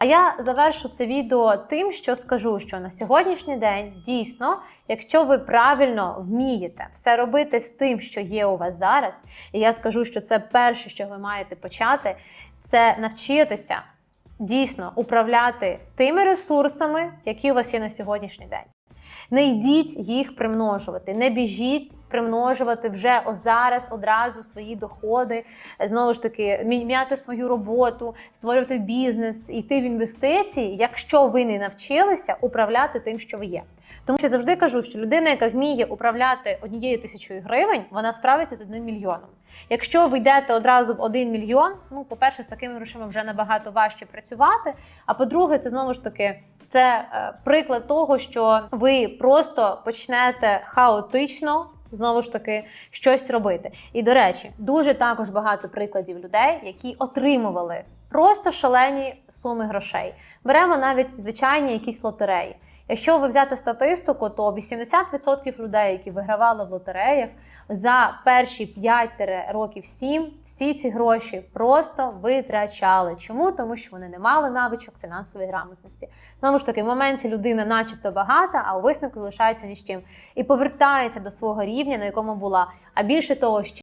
А я завершу це відео тим, що скажу, що на сьогоднішній день дійсно, якщо ви правильно вмієте все робити з тим, що є у вас зараз, і я скажу, що це перше, що ви маєте почати, це навчитися дійсно управляти тими ресурсами, які у вас є на сьогоднішній день. Не йдіть їх примножувати, не біжіть примножувати вже зараз одразу свої доходи, знову ж таки, міняти свою роботу, створювати бізнес, йти в інвестиції, якщо ви не навчилися управляти тим, що ви є. Тому що завжди кажу, що людина, яка вміє управляти однією тисячою гривень, вона справиться з одним мільйоном. Якщо ви йдете одразу в один мільйон, ну по-перше, з такими грошима вже набагато важче працювати. А по-друге, це знову ж таки. Це е, приклад того, що ви просто почнете хаотично знову ж таки щось робити. І до речі, дуже також багато прикладів людей, які отримували просто шалені суми грошей. Беремо навіть звичайні якісь лотереї. Якщо ви взяти статистику, то 80% людей, які вигравали в лотереях, за перші 5 років 7 всі ці гроші просто витрачали. Чому? Тому що вони не мали навичок фінансової грамотності. Знову ж таки, в моменті людина, начебто, багата, а у висновку залишається ні з чим і повертається до свого рівня, на якому була. А більше того, ще